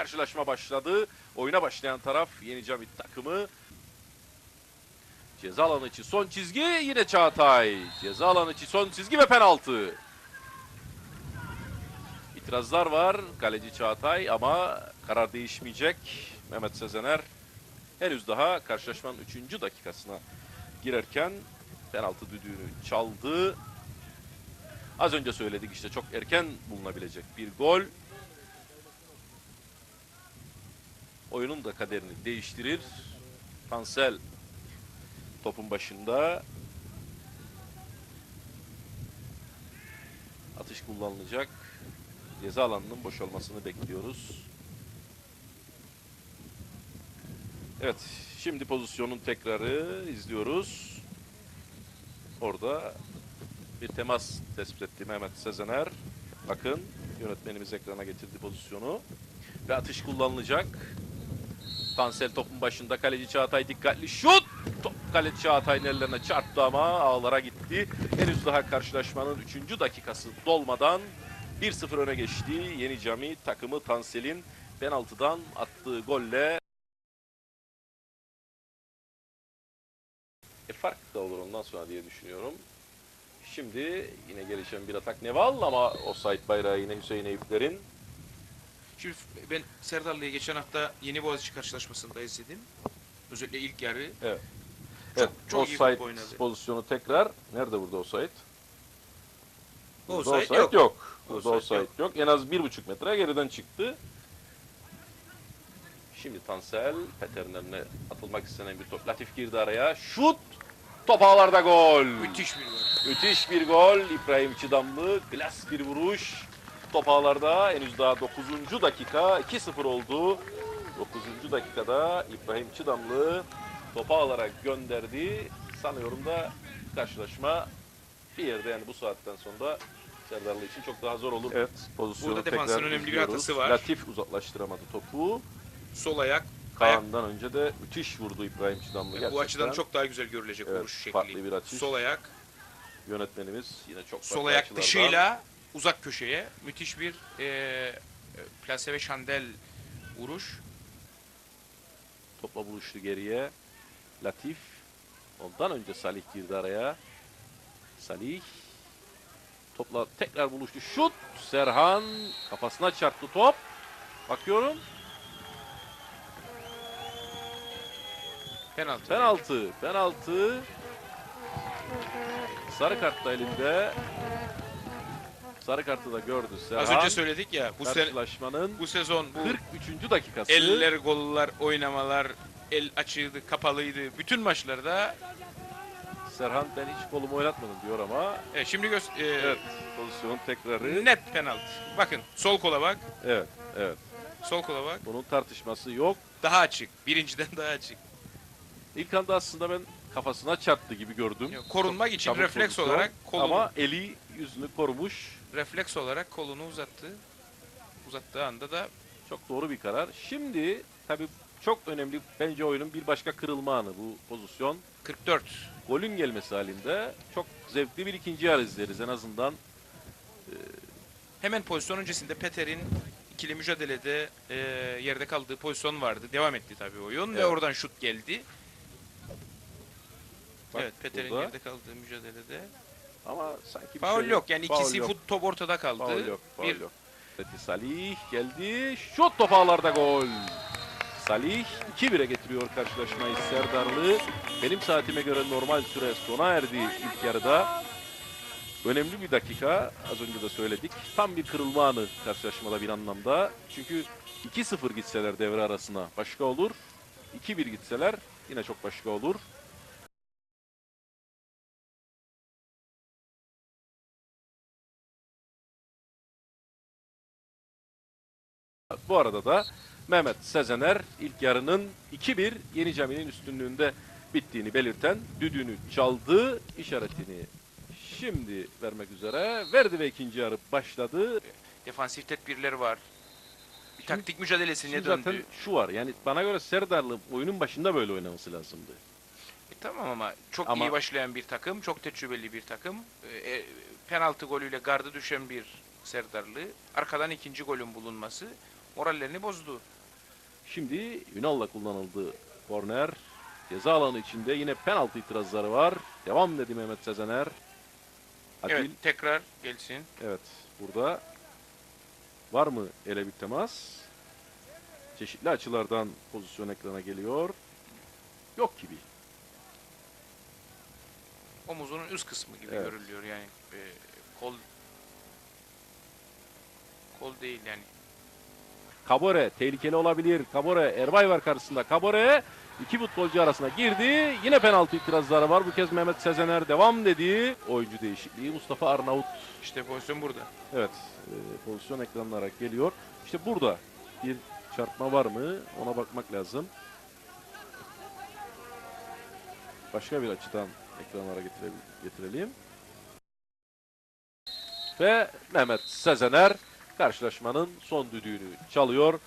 karşılaşma başladı. Oyuna başlayan taraf Yeni Camit takımı. Ceza alanı içi son çizgi yine Çağatay. Ceza alanı içi son çizgi ve penaltı. İtirazlar var. Kaleci Çağatay ama karar değişmeyecek. Mehmet Sezener henüz daha karşılaşmanın 3. dakikasına girerken penaltı düdüğünü çaldı. Az önce söyledik işte çok erken bulunabilecek bir gol. Oyunun da kaderini değiştirir. Tansel topun başında. Atış kullanılacak. Ceza alanının boşalmasını bekliyoruz. Evet, şimdi pozisyonun tekrarı izliyoruz. Orada bir temas tespit etti Mehmet Sezener. Bakın yönetmenimiz ekrana getirdi pozisyonu. Ve atış kullanılacak. Tansel topun başında kaleci Çağatay dikkatli şut! Top kaleci Çağatay'ın ellerine çarptı ama ağlara gitti. Henüz daha karşılaşmanın 3. dakikası dolmadan 1-0 öne geçti. Yeni Cami takımı Tansel'in penaltıdan attığı golle e, fark da olur ondan sonra diye düşünüyorum. Şimdi yine gelişen bir atak Neval ama offside bayrağı yine Hüseyin Eyüpler'in. Şimdi ben Serdar'la geçen hafta Yeni Boğaziçi karşılaşmasında izledim. Özellikle ilk yarı. Evet. Çok, evet, çok iyi top oynadı. pozisyonu tekrar. Nerede burada offside? Burada Offside yok. yok. Burada Offside offside yok. En az bir buçuk metre geriden çıktı. Şimdi Tansel Peter'in önüne atılmak istenen bir top. Latif girdi araya. Şut! Top ağlarda gol. Müthiş bir gol. Müthiş bir gol. İbrahim Çidamlı. Klas bir vuruş. Top ağlarda henüz daha 9. dakika. 2-0 oldu. 9. dakikada İbrahim Çidamlı topu ağlara gönderdi. Sanıyorum da karşılaşma bir yerde yani bu saatten sonra Serdarlı için çok daha zor olur. Evet, pozisyonu Burada defansın tekrar önemli bir izliyoruz. hatası var. Latif uzaklaştıramadı topu. Sol ayak. ayak Kaan'dan önce de müthiş vurdu İbrahim Çidamlı. bu Gerçekten açıdan çok daha güzel görülecek Evet, vuruş şekli. farklı bir açış. Sol ayak. yönetmenimiz yine çok Sol farklı ayak açılardan- dışıyla uzak köşeye müthiş bir e, plase ve şandel vuruş. Topla buluştu geriye. Latif. Ondan önce Salih girdi araya. Salih. Topla tekrar buluştu. Şut. Serhan. Kafasına çarptı top. Bakıyorum. Penaltı. Penaltı. Penaltı. Sarı kart da elinde. Sarı kartı da gördü Serhan. Az önce söyledik ya bu, se Karşılaşmanın bu sezon bu 43. dakikası. eller, gollar, oynamalar, el açıydı, kapalıydı. Bütün maçlarda Serhan ben hiç kolumu oynatmadım diyor ama. e, şimdi göz e, Evet. Pozisyonun tekrarı. net penaltı. Bakın sol kola bak, Evet. Evet. sol kola bak. Bunun tartışması yok. Daha açık. Birinciden daha açık. İlk anda aslında ben kafasına çarptı gibi gördüm. Korunmak için Çabuk refleks pozisyon. olarak kolunu Ama eli yüzünü korumuş. Refleks olarak kolunu uzattı. Uzattığı anda da Çok doğru bir karar. Şimdi tabii çok önemli bence oyunun bir başka kırılma anı bu pozisyon. 44. Golün gelmesi halinde çok zevkli bir ikinci yarı izleriz en azından. Hemen pozisyon öncesinde Peter'in ikili mücadelede e, yerde kaldığı pozisyon vardı. Devam etti tabii oyun ve Evet. oradan şut geldi. Bak evet Peter'in yerde kaldığı mücadelede. Ama sanki bir Faul şey yok. Yani Faul ikisi yok. fut top ortada kaldı. Faul yok. Faul bir yok. Salih geldi. Şut top ağlarda gol. Salih 2-1'e getiriyor karşılaşmayı Serdarlı. Benim saatime göre normal süre sona erdi ilk yarıda. Önemli bir dakika. Az önce de söyledik. Tam bir kırılma anı karşılaşmada bir anlamda. Çünkü 2-0 gitseler devre arasına başka olur. 2-1 gitseler yine çok başka olur. Bu arada da Mehmet Sezener ilk yarının 2-1 Yeni Cami'nin üstünlüğünde bittiğini belirten düdüğünü çaldı işaretini şimdi vermek üzere verdi ve ikinci yarı başladı. defansif tedbirleri var. Bir taktik mücadelesine Şimdi döndü. zaten şu var yani bana göre Serdarlı oyunun başında böyle oynaması lazımdı. E, tamam ama çok Ama- iyi başlayan bir takım, çok tecrübeli bir takım. E, e, penaltı golüyle gardı düşen bir Serdarlı. Arkadan ikinci golün bulunması Morallerini bozdu. Şimdi Ünal'la kullanıldı korner. Ceza alanı içinde yine penaltı itirazları var. Devam dedi Mehmet Sezener. Adil, Evet evet. tekrar gelsin. burada var mı ele bir temas? Çeşitli açılardan pozisyon ekrana geliyor. Yok gibi. Omuzunun üst kısmı gibi Evet. görülüyor yani. e, kol kol değil yani. Kabore tehlikeli olabilir. Kabore Erbay var karşısında. Kabore iki futbolcu arasına girdi. Yine penaltı itirazları var. Bu kez Mehmet Sezener devam dedi. Oyuncu değişikliği Mustafa Arnavut. İşte pozisyon burada. Evet e, pozisyon ekranlara geliyor. İşte burada bir çarpma var mı ona bakmak lazım. Başka bir açıdan ekranlara getire- getirelim. Ve Mehmet Sezener karşılaşmanın son düdüğünü çalıyor.